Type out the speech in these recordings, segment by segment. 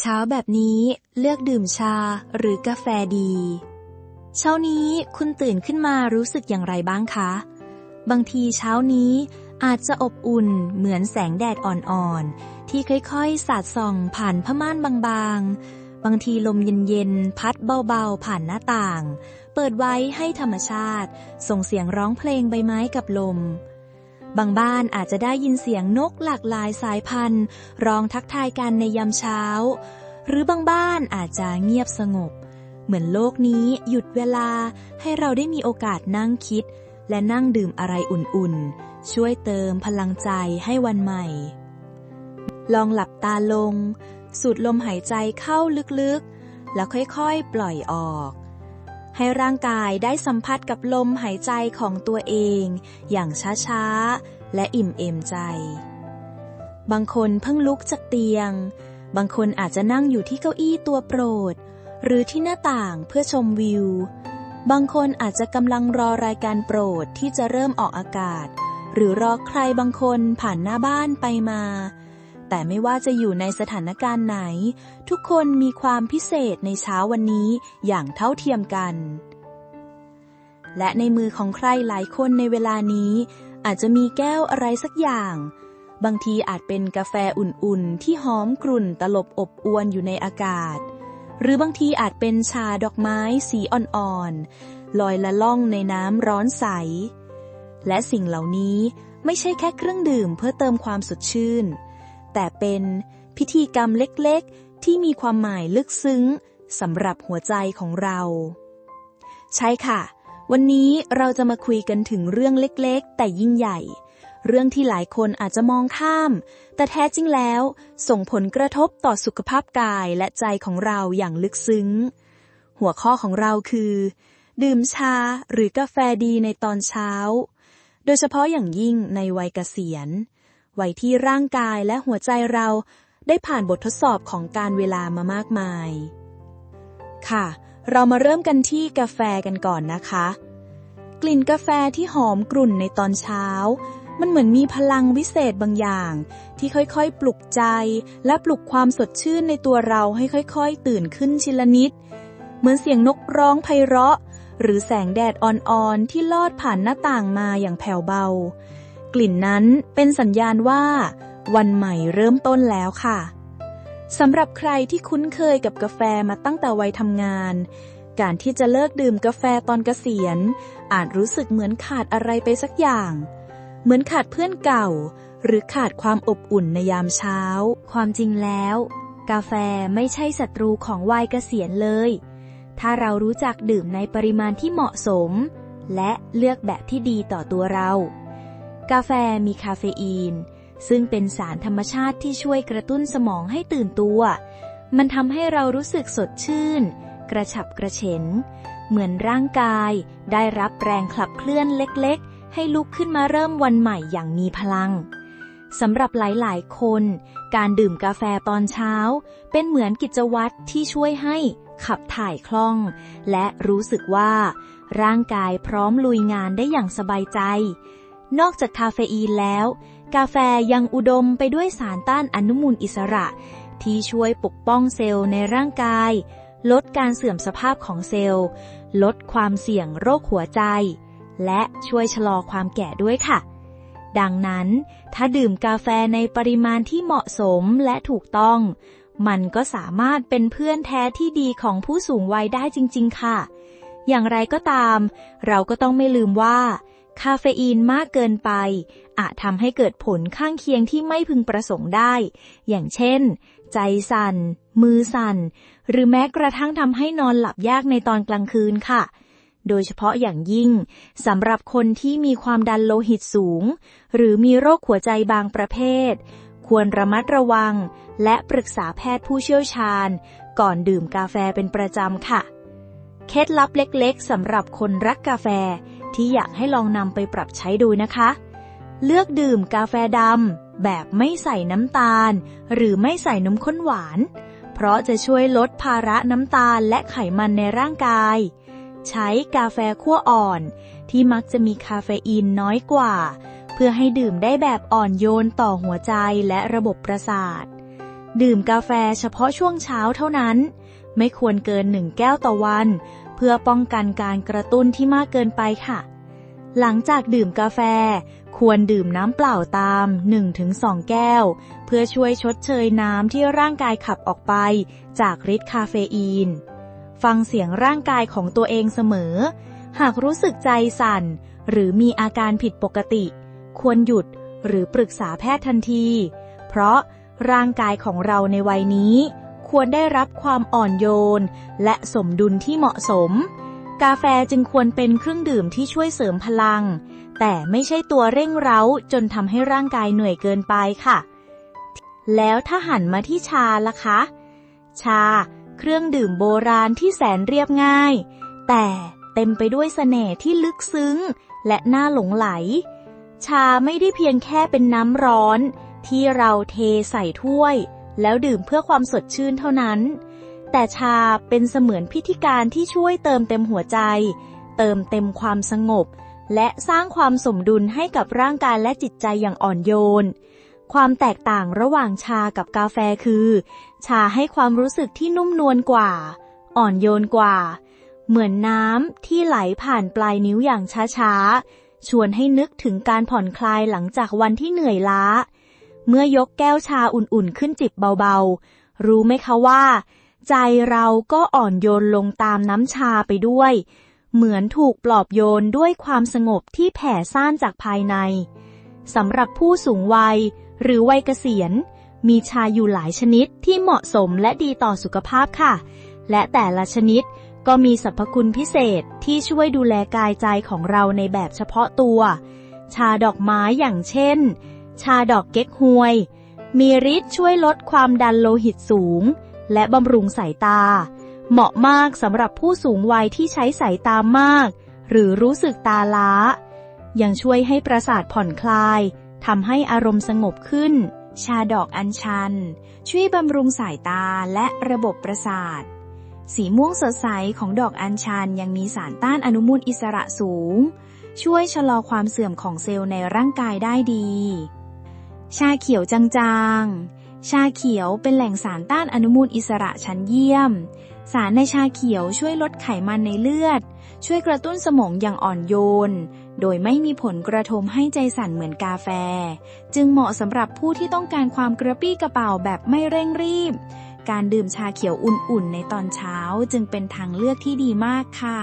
เช้าแบบนี้เลือกดื่มชาหรือกาแฟดี เช้านี้คุณตื่นขึ้นมารู้สึกอย่างไรบ้างคะ บางทีเช้านี้อาจจะอบอุ่นเหมือนแสงแดดอ่อนๆ ที่ค่อยๆ สาดส่องผ่านผ้าม่านบางๆ บางทีลมเย็นๆ พัดเบาๆ ผ่านหน้าต่าง เปิดไว้ให้ธรรมชาติ ส่งเสียงร้องเพลงใบไม้กับลม บางบ้านอาจจะได้ยินเสียงนกหลากหลายสายพันธุ์ ร้องทักทายกันในยามเช้า หรือบางบ้านอาจจะเงียบสงบ เหมือนโลกนี้หยุดเวลาให้เราได้มีโอกาสนั่งคิด และนั่งดื่มอะไรอุ่นๆ ช่วยเติมพลังใจให้วันใหม่ ลองหลับตาลง สูดลมหายใจเข้าลึกๆ แล้วค่อยๆ ปล่อยออก ให้ร่างกายได้สัมผัสกับลมหายใจของตัวเอง อย่างช้าๆ และอิ่มเอมใจ บางคนเพิ่งลุกจากเตียง บางคนอาจจะนั่งอยู่ที่เก้าอี้ตัวโปรด หรือที่หน้าต่างเพื่อชมวิว บางคนอาจจะกำลังรอรายการโปรดที่จะเริ่มออกอากาศ หรือรอใครบางคนผ่านหน้าบ้านไปมา แต่ไม่ว่าจะอยู่ในสถานการณ์ไหน ทุกคนมีความพิเศษในเช้าวันนี้อย่างเท่าเทียมกัน และในมือของใครหลายคนในเวลานี้ อาจจะมีแก้วอะไรสักอย่าง บางทีอาจเป็นกาแฟอุ่นๆ ที่หอมกรุ่นตลบอบอวนอยู่ในอากาศ หรือบางทีอาจเป็นชาดอกไม้สีอ่อนๆลอยละล่องในน้ำร้อนใส และสิ่งเหล่านี้ไม่ใช่แค่เครื่องดื่มเพื่อเติมความสดชื่น แต่เป็นพิธีกรรมเล็กๆ ที่มีความหมายลึกซึ้งสำหรับหัวใจของเรา ใช่ค่ะ วันนี้เราจะมาคุยกันถึงเรื่องเล็กๆ แต่ยิ่งใหญ่ เรื่องที่หลายคนอาจจะมองข้าม แต่แท้จริงแล้ว ส่งผลกระทบต่อสุขภาพกายและใจของเราอย่างลึกซึ้ง หัวข้อของเราคือ ดื่มชาหรือกาแฟดีในตอนเช้า โดยเฉพาะอย่างยิ่งในวัยเกษียณ ไวัยที่ร่างกายและหัวใจเราได้ผ่านบททดสอบของการเวลามามากมาย ค่ะ เรามาเริ่มกันที่กาแฟกันก่อนนะคะ กลิ่นกาแฟที่หอมกรุ่นในตอนเช้า มันเหมือนมีพลังวิเศษบางอย่าง ที่ค่อยๆ ปลุกใจ และปลุกความสดชื่นในตัวเราให้ค่อยๆ ตื่นขึ้นชิละนิด เหมือนเสียงนกร้องไพเราะ หรือแสงแดดอ่อนๆที่ลอดผ่านหน้าต่างมาอย่างแผ่วเบา กลิ่นนั้นเป็นสัญญาณว่า วันใหม่เริ่มต้นแล้วค่ะสำหรับใครที่คุ้นเคยกับกาแฟมาตั้งแต่วัยทำงาน การที่จะเลิกดื่มกาแฟตอนเกษียณ อาจรู้สึกเหมือนขาดอะไรไปสักอย่าง เหมือนขาดเพื่อนเก่า หรือขาดความอบอุ่นในยามเช้า ความจริงแล้ว กาแฟไม่ใช่ศัตรูของวัยเกษียณเลย ถ้าเรารู้จักดื่มในปริมาณที่เหมาะสม และเลือกแบบที่ดีต่อตัวเรา กาแฟมีคาเฟอีน ซึ่งเป็นสารธรรมชาติที่ช่วยกระตุ้นสมองให้ตื่นตัว มันทำให้เรารู้สึกสดชื่น กระฉับกระเฉงเหมือนร่างกาย ได้รับแรงขับเคลื่อนเล็กๆ ให้ลุกขึ้นมาเริ่มวันใหม่อย่างมีพลังสำหรับหลายๆ คน การดื่มกาแฟตอนเช้า เป็นเหมือนกิจวัตรที่ช่วยให้ขับถ่ายคล่อง และรู้สึกว่า ร่างกายพร้อมลุยงานได้อย่างสบายใจ นอกจากคาเฟอีนแล้ว กาแฟยังอุดมไปด้วยสารต้านอนุมูลอิสระ ที่ช่วยปกป้องเซลล์ในร่างกาย ลดการเสื่อมสภาพของเซลล์ ลดความเสี่ยงโรคหัวใจ และช่วยชะลอความแก่ด้วยค่ะ ดังนั้น ถ้าดื่มกาแฟในปริมาณที่เหมาะสมและถูกต้อง มันก็สามารถเป็นเพื่อนแท้ที่ดีของผู้สูงวัยได้จริง ๆ ค่ะ อย่างไรก็ตาม เราก็ต้องไม่ลืมว่า คาเฟอีนมากเกินไป อาจทำให้เกิดผลข้างเคียงที่ไม่พึงประสงค์ได้ อย่างเช่น ใจสัน่น มือสั่น หรือแม้กระทั่งทำให้นอนหลับยากในตอนกลางคืนค่ะ โดยเฉพาะอย่างยิ่งสำหรับคนที่มีความดันโลหิตสูง หรือมีโรคหัวใจบางประเภท ควรระมัดระวัง และปรึกษาแพทย์ผู้เชี่ยวชาญ ก่อนดื่มกาแฟเป็นประจำค่ะ เคล็ดลับเล็กๆสำหรับคนรักกาแฟ ที่อยากให้ลองนำไปปรับใช้ดูนะคะ เลือกดื่มกาแฟดำแบบไม่ใส่น้ำตาล หรือไม่ใส่นมข้นหวาน เพราะจะช่วยลดภาระน้ำตาลและไขมันในร่างกาย ใช้กาแฟขั้วอ่อน ที่มักจะมีคาเฟอีนน้อยกว่า เพื่อให้ดื่มได้แบบอ่อนโยนต่อหัวใจและระบบประสาท ดื่มกาแฟเฉพาะช่วงเช้าเท่านั้น ไม่ควรเกินหนึ่งแก้วต่อวัน พื่อป้องกันการกระตุ้นที่มากเกินไปค่ะ หลังจากดื่มกาแฟ ควรดื่มน้ำเปล่าตาม 1-2 แก้ว เพื่อช่วยชดเชยน้ำที่ร่างกายขับออกไป จากฤทธิ์คาเฟอีน ฟังเสียงร่างกายของตัวเองเสมอ หากรู้สึกใจสั่น หรือมีอาการผิดปกติ ควรหยุดหรือปรึกษาแพทย์ทันที เพราะร่างกายของเราในวัยนี้ ควรได้รับความอ่อนโยน และสมดุลที่เหมาะสม กาแฟจึงควรเป็นเครื่องดื่มที่ช่วยเสริมพลัง แต่ไม่ใช่ตัวเร่งเร้าจนทำให้ร่างกายเหนื่อยเกินไปค่ะ แล้วถ้าหันมาที่ชาล่ะคะ ชา เครื่องดื่มโบราณที่แสนเรียบง่าย แต่เต็มไปด้วยเสน่ห์ที่ลึกซึ้ง และน่าหลงไหล ชาไม่ได้เพียงแค่เป็นน้ำร้อน ที่เราเทใส่ถ้วย แล้วดื่มเพื่อความสดชื่นเท่านั้น แต่ชาเป็นเสมือนพิธีการที่ช่วยเติมเต็มหัวใจ เติมเต็มความสงบ และสร้างความสมดุลให้กับร่างกายและจิตใจอย่างอ่อนโยน ความแตกต่างระหว่างชากับกาแฟคือ ชาให้ความรู้สึกที่นุ่มนวลกว่า อ่อนโยนกว่า เหมือนน้ำที่ไหลผ่านปลายนิ้วอย่างช้าๆชวนให้นึกถึงการผ่อนคลายหลังจากวันที่เหนื่อยล้า เมื่อยกแก้วชาอุ่นๆขึ้นจิบเบาๆ รู้ไหมคะว่า ใจเราก็อ่อนโยนลงตามน้ำชาไปด้วย เหมือนถูกปลอบโยนด้วยความสงบที่แผ่ซ่านจากภายในสำหรับผู้สูงวัย หรือวัยเกษียณ มีชาอยู่หลายชนิดที่เหมาะสมและดีต่อสุขภาพค่ะ และแต่ละชนิดก็มีสรรพคุณพิเศษที่ช่วยดูแลกายใจของเราในแบบเฉพาะตัว ชาดอกไม้อย่างเช่น ชาดอกเก๊กฮวย มีฤทธิ์ช่วยลดความดันโลหิตสูง และบำรุงสายตา เหมาะมากสำหรับผู้สูงวัยที่ใช้สายตามาก หรือรู้สึกตาล้า ยังช่วยให้ประสาทผ่อนคลายทำให้อารมณ์สงบขึ้น ชาดอกอัญชัน ช่วยบำรุงสายตาและระบบประสาท สีม่วงสดใสของดอกอัญชันยังมีสารต้านอนุมูลอิสระสูง ช่วยชะลอความเสื่อมของเซลล์ในร่างกายได้ดี ชาเขียวจางๆ ชาเขียวเป็นแหล่งสารต้านอนุมูลอิสระชั้นเยี่ยม สารในชาเขียวช่วยลดไขมันในเลือด ช่วยกระตุ้นสมองอย่างอ่อนโยน โดยไม่มีผลกระทบให้ใจสั่นเหมือนกาแฟ จึงเหมาะสำหรับผู้ที่ต้องการความกระปี้กระเป๋าแบบไม่เร่งรีบ การดื่มชาเขียวอุ่นๆ ในตอนเช้าจึงเป็นทางเลือกที่ดีมากค่ะ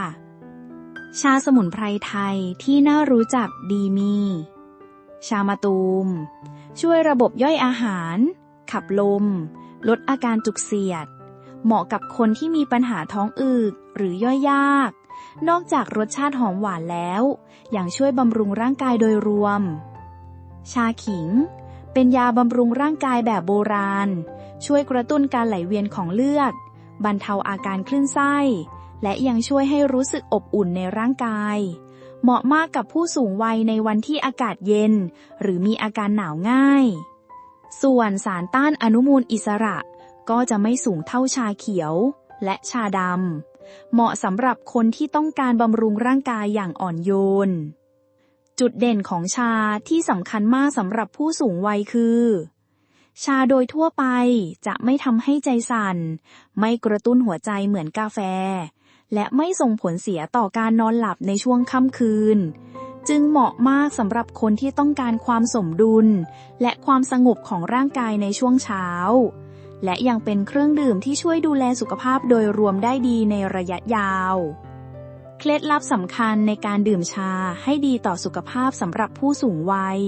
ชาสมุนไพรไทยที่น่ารู้จักดีมี ชามาตูม ช่วยระบบย่อยอาหาร ขับลม ลดอาการจุกเสียด เหมาะกับคนที่มีปัญหาท้องอืดหรือย่อยยาก นอกจากรสชาติหอมหวานแล้วยังช่วยบำรุงร่างกายโดยรวม ชาขิง เป็นยาบำรุงร่างกายแบบโบราณ ช่วยกระตุ้นการไหลเวียนของเลือด บรรเทาอาการคลื่นไส้ และยังช่วยให้รู้สึกอบอุ่นในร่างกาย เหมาะมากกับผู้สูงวัยในวันที่อากาศเย็น หรือมีอาการหนาวง่าย ส่วนสารต้านอนุมูลอิสระ ก็จะไม่สูงเท่าชาเขียวและชาดำ เหมาะสำหรับคนที่ต้องการบำรุงร่างกายอย่างอ่อนโยน จุดเด่นของชาที่สำคัญมากสำหรับผู้สูงวัยคือ ชาโดยทั่วไปจะไม่ทำให้ใจสั่น ไม่กระตุ้นหัวใจเหมือนกาแฟ และไม่ส่งผลเสียต่อการนอนหลับในช่วงค่ำคืน จึงเหมาะมากสำหรับคนที่ต้องการความสมดุล และความสงบของร่างกายในช่วงเช้า และยังเป็นเครื่องดื่มที่ช่วยดูแลสุขภาพโดยรวมได้ดีในระยะยาว เคล็ดลับสำคัญในการดื่มชาให้ดีต่อสุขภาพสำหรับผู้สูงวัย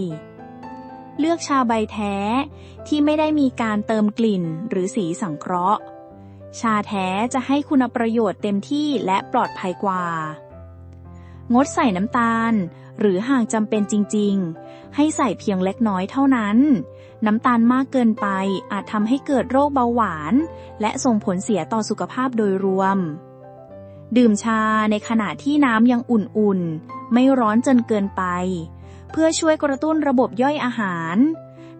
เลือกชาใบแท้ที่ไม่ได้มีการเติมกลิ่นหรือสีสังเคราะห์ ชาแท้จะให้คุณประโยชน์เต็มที่และปลอดภัยกว่า งดใส่น้ำตาล หรือหากจำเป็นจริง ๆ ให้ใส่เพียงเล็กน้อยเท่านั้น น้ำตาลมากเกินไปอาจทำให้เกิดโรคเบาหวาน และส่งผลเสียต่อสุขภาพโดยรวม ดื่มชาในขณะที่น้ำยังอุ่นๆ ไม่ร้อนจนเกินไป เพื่อช่วยกระตุ้นระบบย่อยอาหาร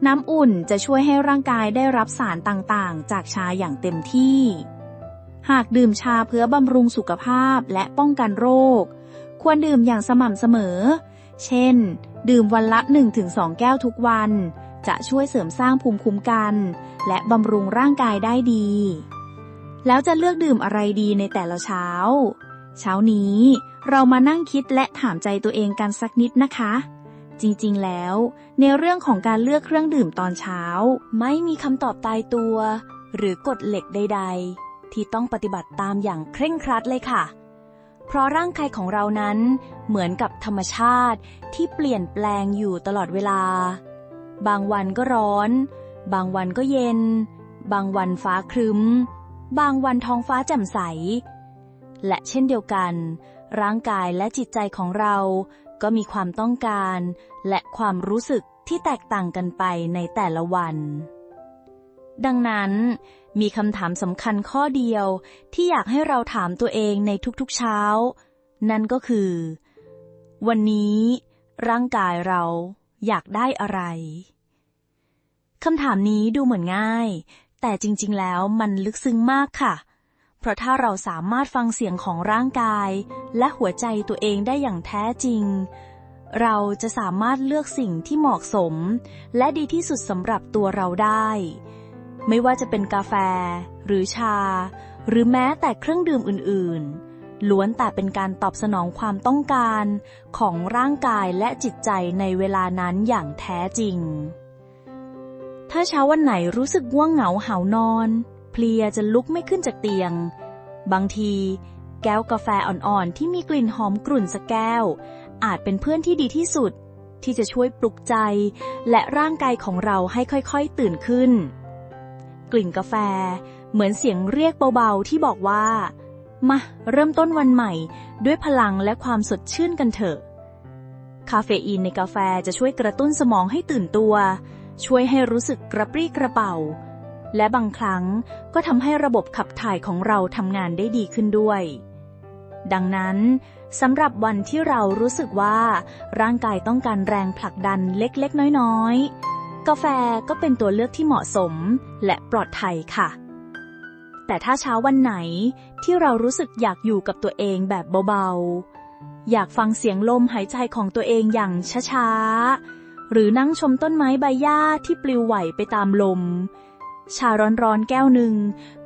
น้ำอุ่นจะช่วยให้ร่างกายได้รับสารต่างๆ จากชาอย่างเต็มที่ หากดื่มชาเพื่อบำรุงสุขภาพและป้องกันโรค ควรดื่มอย่างสม่ำเสมอ เช่น ดื่มวันละ 1-2 แก้วทุกวัน จะช่วยเสริมสร้างภูมิคุ้มกัน และบำรุงร่างกายได้ดี แล้วจะเลือกดื่มอะไรดีในแต่ละเช้า เช้านี้เรามานั่งคิดและถามใจตัวเองกันสักนิดนะคะ จริงๆ แล้ว ในเรื่องของการเลือกเครื่องดื่มตอนเช้า ไม่มีคำตอบตายตัว หรือกฎเหล็กใด ๆ ที่ต้องปฏิบัติตามอย่างเคร่งครัดเลยค่ะ เพราะร่างกายของเรานั้นเหมือนกับธรรมชาติที่เปลี่ยนแปลงอยู่ตลอดเวลา บางวันก็ร้อน บางวันก็เย็น บางวันฟ้าครึ้ม บางวันท้องฟ้าแจ่มใส และเช่นเดียวกัน ร่างกายและจิตใจของเรา ก็มีความต้องการ และความรู้สึกที่แตกต่างกันไปในแต่ละวัน ดังนั้น มีคำถามสำคัญข้อเดียวที่อยากให้เราถามตัวเองในทุกๆเช้า นั่นก็คือ วันนี้ ร่างกายเราอยากได้อะไรคำถามนี้ดูเหมือนง่าย แต่จริง ๆ แล้วมันลึกซึ้งมากค่ะ เพราะถ้าเราสามารถฟังเสียงของร่างกาย และหัวใจตัวเองได้อย่างแท้จริง เราจะสามารถเลือกสิ่งที่เหมาะสม และดีที่สุดสำหรับตัวเราได้ ไม่ว่าจะเป็นกาแฟ หรือชา หรือแม้แต่เครื่องดื่มอื่น ๆล้วนแต่เป็นการตอบสนองความต้องการของร่างกายและจิตใจในเวลานั้นอย่างแท้จริง ถ้าเช้าวันไหนรู้สึกง่วงเหงาหานอน เพลียจะลุกไม่ขึ้นจากเตียง บางที แก้วกาแฟอ่อนๆ ที่มีกลิ่นหอมกลุ่นสักแก้ว อาจเป็นเพื่อนที่ดีที่สุด ที่จะช่วยปลุกใจ และร่างกายของเราให้ค่อยๆตื่นขึ้น กลิ่นกาแฟ เหมือนเสียงเรียกเบาๆที่บอกว่า มา เริ่มต้นวันใหม่ ด้วยพลังและความสดชื่นกันเถอะคาเฟอีนในกาแฟจะช่วยกระตุ้นสมองให้ตื่นตัว ช่วยให้รู้สึกกระปรี้กระเป๋า และบางครั้งก็ทำให้ระบบขับถ่ายของเราทำงานได้ดีขึ้นด้วย ดังนั้นสำหรับวันที่เรารู้สึกว่าร่างกายต้องการแรงผลักดันเล็กๆ น้อยๆ กาแฟก็เป็นตัวเลือกที่เหมาะสมและปลอดภัยค่ะ แต่ถ้าเช้าวันไหนที่เรารู้สึกอยากอยู่กับตัวเองแบบเบาๆ อยากฟังเสียงลมหายใจของตัวเองอย่างช้าๆ หรือนั่งชมต้นไม้ใบหญ้าที่ปลิวไหวไปตามลม ชาร้อนๆแก้วหนึ่ง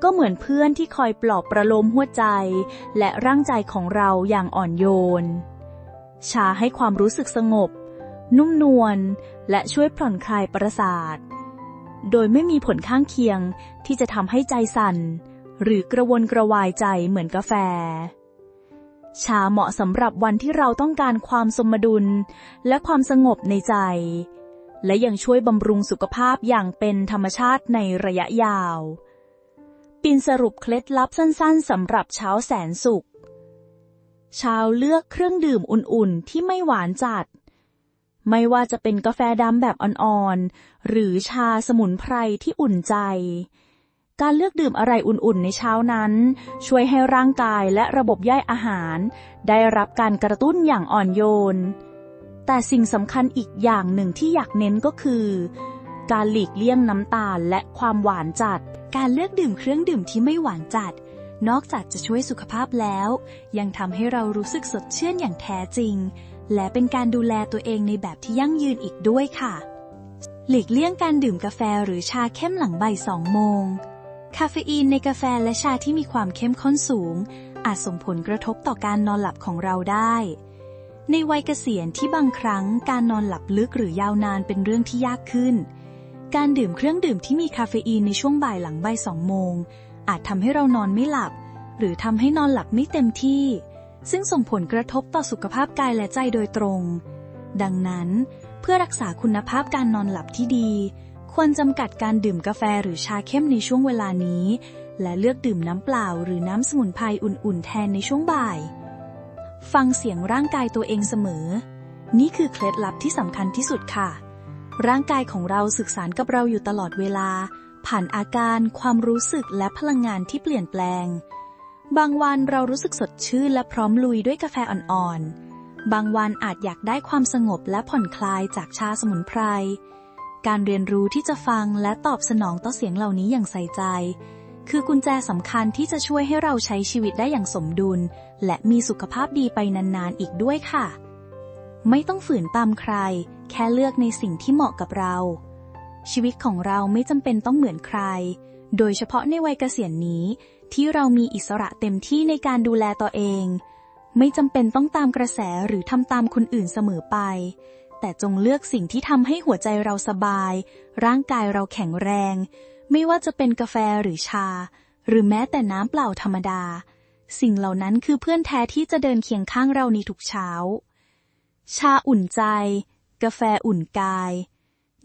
ก็เหมือนเพื่อนที่คอยปลอบประโลมหัวใจ และร่างใจของเราอย่างอ่อนโยน ชาให้ความรู้สึกสงบ นุ่มนวลและช่วยผ่อนคลายประสาท โดยไม่มีผลข้างเคียงที่จะทำให้ใจสั่น หรือกระวนกระวายใจเหมือนกาแฟ ชาเหมาะสำหรับวันที่เราต้องการความสมดุล และความสงบในใจ และยังช่วยบำรุงสุขภาพอย่างเป็นธรรมชาติในระยะยาว ปินสรุปเคล็ดลับสั้นๆสำหรับเช้าแสนสุขชาวเลือกเครื่องดื่มอุ่นๆ ที่ไม่หวานจัด ไม่ว่าจะเป็นกาแฟดำแบบอ่อนๆ หรือชาสมุนไพรที่อุ่นใจ การเลือกดื่มอะไรอุ่นๆ ในเช้านั้น ช่วยให้ร่างกายและระบบย่อยอาหาร ได้รับการกระตุ้นอย่างอ่อนโยน แต่สิ่งสำคัญอีกอย่างหนึ่งที่อยากเน้นก็คือ การหลีกเลี่ยงน้ำตาลและความหวานจัด การเลือกดื่มเครื่องดื่มที่ไม่หวานจัด นอกจากจะช่วยสุขภาพแล้ว ยังทำให้เรารู้สึกสดชื่นอย่างแท้จริง และเป็นการดูแลตัวเองในแบบที่ยั่งยืนอีกด้วยค่ะ หลีกเลี่ยงการดื่มกาแฟหรือชาเข้มหลังบ่ายสองโมง คาเฟอีนในกาแฟและชาที่มีความเข้มข้นสูง อาจส่งผลกระทบต่อการนอนหลับของเราได้ ในวัยเกษียณที่บางครั้งการนอนหลับลึกหรือยาวนานเป็นเรื่องที่ยากขึ้น การดื่มเครื่องดื่มที่มีคาเฟอีนในช่วงบ่ายหลังบ่ายสองโมง อาจทำให้เรานอนไม่หลับ หรือทำให้นอนหลับไม่เต็มที่ ซึ่งส่งผลกระทบต่อสุขภาพกายและใจโดยตรง ดังนั้น เพื่อรักษาคุณภาพการนอนหลับที่ดี ควรจำกัดการดื่มกาแฟหรือชาเข้มในช่วงเวลานี้ และเลือกดื่มน้ำเปล่าหรือน้ำสมุนไพรอุ่นๆแทนในช่วงบ่าย ฟังเสียงร่างกายตัวเองเสมอ นี่คือเคล็ดลับที่สำคัญที่สุดค่ะ ร่างกายของเราสื่อสารกับเราอยู่ตลอดเวลา ผ่านอาการ ความรู้สึกและพลังงานที่เปลี่ยนแปลง บางวันเรารู้สึกสดชื่นและพร้อมลุยด้วยกาแฟอ่อนๆ บางวันอาจอยากได้ความสงบและผ่อนคลายจากชาสมุนไพร การเรียนรู้ที่จะฟังและตอบสนองต่อเสียงเหล่านี้อย่างใส่ใจ คือกุญแจสำคัญที่จะช่วยให้เราใช้ชีวิตได้อย่างสมดุล และมีสุขภาพดีไปนานๆอีกด้วยค่ะ ไม่ต้องฝืนตามใคร แค่เลือกในสิ่งที่เหมาะกับเรา ชีวิตของเราไม่จำเป็นต้องเหมือนใคร โดยเฉพาะในวัยเกษียณนี้ ที่เรามีอิสระเต็มที่ในการดูแลตัวเอง ไม่จำเป็นต้องตามกระแสหรือทำตามคนอื่นเสมอไป แต่จงเลือกสิ่งที่ทำให้หัวใจเราสบาย ร่างกายเราแข็งแรง ไม่ว่าจะเป็นกาแฟหรือชา หรือแม้แต่น้ำเปล่าธรรมดา สิ่งเหล่านั้นคือเพื่อนแท้ที่จะเดินเคียงข้างเราในทุกเช้า ชาอุ่นใจ กาแฟอุ่นกาย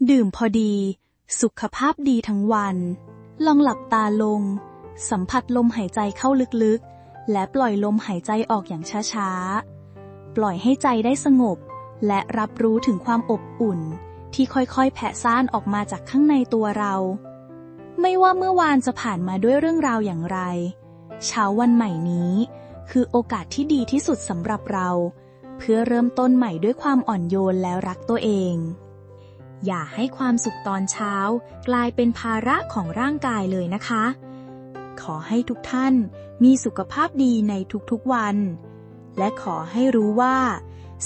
ดื่มพอดี สุขภาพดีทั้งวัน ลองหลับตาลง สัมผัสลมหายใจเข้าลึกๆ และปล่อยลมหายใจออกอย่างช้าๆ ปล่อยให้ใจได้สงบ และรับรู้ถึงความอบอุ่น ที่ค่อยๆ แผ่ซ่านออกมาจากข้างในตัวเรา ไม่ว่าเมื่อวานจะผ่านมาด้วยเรื่องราวอย่างไร เช้าวันใหม่นี้ คือโอกาสที่ดีที่สุดสำหรับเรา เพื่อเริ่มต้นใหม่ด้วยความอ่อนโยนและรักตัวเอง อย่าให้ความสุขตอนเช้า กลายเป็นภาระของร่างกายเลยนะคะ ขอให้ทุกท่านมีสุขภาพดีในทุกๆวัน และขอให้รู้ว่า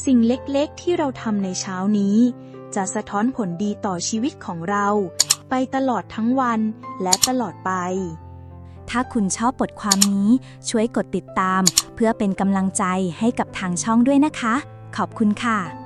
สิ่งเล็กๆที่เราทำในเช้านี้ จะสะท้อนผลดีต่อชีวิตของเรา ไปตลอดทั้งวันและตลอดไป ถ้าคุณชอบบทความนี้ ช่วยกดติดตาม เพื่อเป็นกำลังใจให้กับทางช่องด้วยนะคะ ขอบคุณค่ะ